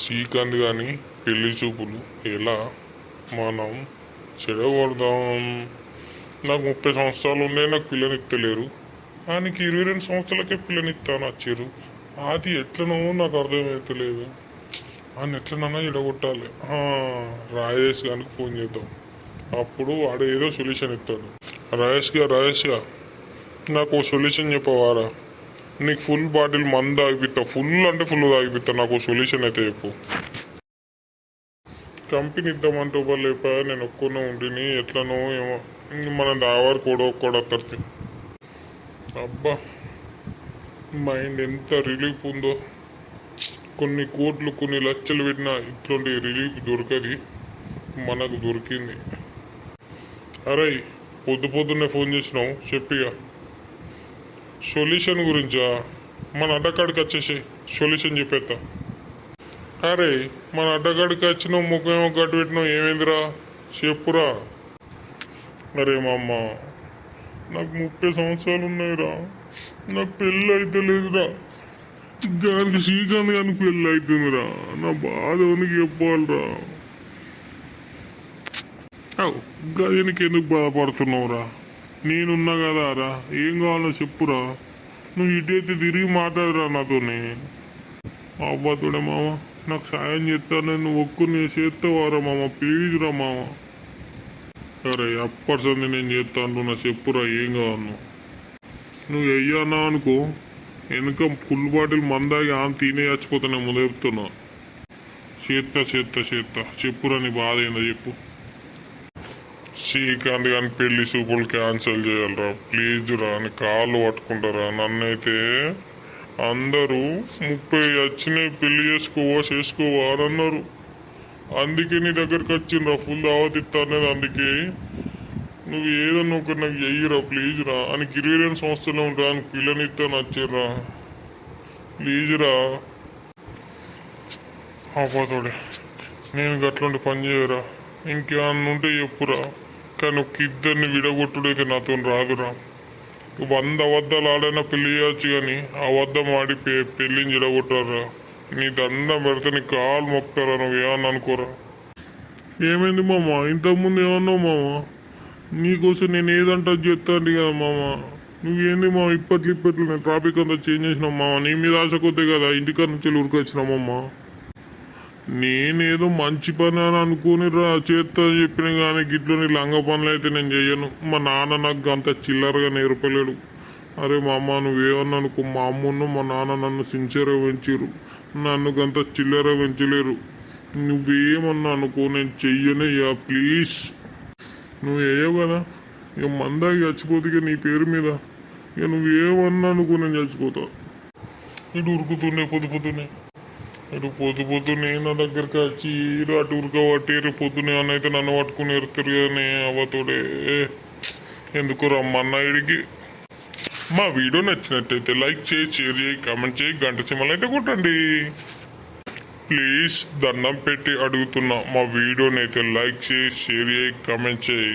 శ్రీకాంత్ కానీ పెళ్ళి చూపులు ఎలా? మనం చెడగొడదాం. నాకు ముప్పై సంవత్సరాలు ఉన్నాయి నాకు పిల్లనిత్తలేరు. ఆయనకి ఇరవై రెండు సంవత్సరాలకే పిల్లనిస్తాను వచ్చారు అది ఎట్లనో నాకు అర్థమవుతలేదు ఆయన ఎట్లనన్నా ఇడగొట్టాలి. రాజేష్ గారికి ఫోన్ చేద్దాం. అప్పుడు వాడు ఏదో సొల్యూషన్ ఇస్తాడు. రాజేష్ గారు రాజేష్ గారు నాకు ఓ సొల్యూషన్ చెప్పవారా? నీకు ఫుల్ బాటిల్ మందు తాగిపిస్తా ఫుల్ అంటే ఫుల్ తాగిపిస్తా నాకు సొల్యూషన్ అయితే చెప్పు. కంపెనీ ఇద్దామంటే ఒకరు లేపా నేను ఒక్కనే ఉండిని. ఎట్లనో ఏమో. మనం దావారు కూడా ఒక్కడు అబ్బా మైండ్ ఎంత రిలీఫ్ ఉందో. కొన్ని కోట్లు కొన్ని లక్షలు పెట్టినా ఇట్లాంటి రిలీఫ్ దొరకది. మనకు దొరికింది. అరే పొద్దు పొద్దున్నే ఫోన్ చేసినావు. చెప్పిగా. సొల్యూషన్ గురించా? మన అడ్డకాడికి వచ్చేసి సొల్యూషన్ చెప్పేస్తా అరే మన అడ్డగాడికి వచ్చిన ముఖం ఏమో గట్టు పెట్టినావు ఏమైందిరా? చెప్పురా. అరే మా అమ్మ నాకు ముప్పై సంవత్సరాలు ఉన్నాయిరా. నాకు పెళ్ళి అయితే లేదురా. దానికి శ్రీకాంత్ గారికి పెళ్ళి అవుతుందిరా నా బాధ ఉనికి చెప్పాలిరా? గదినికి ఎందుకు బాధపడుతున్నావురా? నేనున్నా కదా రా. ఏం కావాలో చెప్పురా. నువ్వు ఇటైతే తిరిగి మాట్లాడరా నాతోని అబ్బాతుడే మామ నాకు సాయం చేస్తాను నువ్వు ఒక్కరిని చేస్తావారా మామ ప్లీజ్ రా మామ. సరే అప్పటిసంది నేను చేస్తాను నా చెప్పురా ఏం కావాలను నువ్వు? వెయ్యన్నా అనుకో వెనుక ఫుల్ బాటిల్ మందాగి ఆమె తినే చచ్చిపోతానే ముందు చెప్తున్నా చేత్తా చేత్తా చేత్తా. చెప్పురా నీ బాధ ఏందో చెప్పు. శ్రీకాంత్ కానీ పెళ్ళి సూపులు క్యాన్సిల్ చేయాలరా. ప్లీజ్ రా అని కాళ్ళు పట్టుకుంటారా? నన్నైతే అందరూ ముప్పై వచ్చినాయి పెళ్ళి చేసుకోవా చేసుకోవా అని అన్నారు. అందుకే నీ దగ్గరకు వచ్చిండ్రా ఫుల్ దావతిస్తానేది అందుకే నువ్వు ఏదన్నా ఒకటి నాకు చెయ్యిరా ప్లీజ్ రా. అని ఇరవై రెండు సంవత్సరాలు ఉంటా ఆయనకి పిల్లనిస్తాను వచ్చిర్రా ప్లీజ్ రా. ఆపోతాడే నేను గట్లాంటి పని చేయరా. ఇంకేమన్నా ఉంటే చెప్పురా. కానీ ఒక ఇద్దరిని విడగొట్టుడైతే నాతో రాదురా. వంద అబద్ధాలు ఆడైనా పెళ్ళి చేయొచ్చు కానీ అబద్ధం ఆడి పె పెళ్ళిని విడగొట్టారా నీ దండం పెడితే నీ కాలు మొక్తారా నువ్వు ఏమన్నా అనుకోరా? ఏమైంది మామ? ఇంతకుముందు ఏమన్నావు మామ? నీకోసం నేను ఏదంటా చెప్తాను కదా మామ. నువ్వేంది మా ఇప్పట్లు ఇప్పట్లు నేను ట్రాఫిక్ అంతా చేంజ్ చేసినావు మామ. నీ మీద ఆశ కొద్దే కదా. ఇంటికాడ నుంచి ఊరికొచ్చినామమ్మా నేనేదో మంచి పని అని అనుకుని రా చేస్తా అని చెప్పిన కానీ గిట్లని లంగ పనులు అయితే నేను చెయ్యను. మా నాన్న నాకు అంత చిల్లరగా నేర్పలేడు. అరే మా అమ్మ నువ్వేమన్నా అనుకో మా అమ్మను మా నాన్న నన్ను సిన్సియర్గా పెంచారు నన్ను గంత చిల్లర పెంచలేరు. నువ్వేమన్నా అనుకో నేను చెయ్యనే యా ప్లీజ్ నువ్వు వేయవు కదా? ఇక మందాకి చచ్చిపోతే ఇక నీ పేరు మీద. ఇక నువ్వేమన్నా అనుకో నేను చచ్చిపోతా. ఇటు ఉరుకుతుండే పొద్దు పొద్దునే మీరు పొద్దు పొద్దునే నా దగ్గరికి వచ్చి ఈరు అటు ఉరక పట్టిరు పొద్దునే అని అయితే నన్ను పట్టుకుని ఎరుతారు కానీ అవతోడే. ఎందుకు రమ్మన్న ఇడికి మా వీడియో నచ్చినట్టయితే లైక్ చేయి షేర్ చేయి కామెంట్ చేయి గంట చిమ్మలు అయితే కొట్టండి. ప్లీజ్ దండం పెట్టి అడుగుతున్నా మా వీడియోని అయితే లైక్ చేయి షేర్ చేయి కామెంట్ చేయి.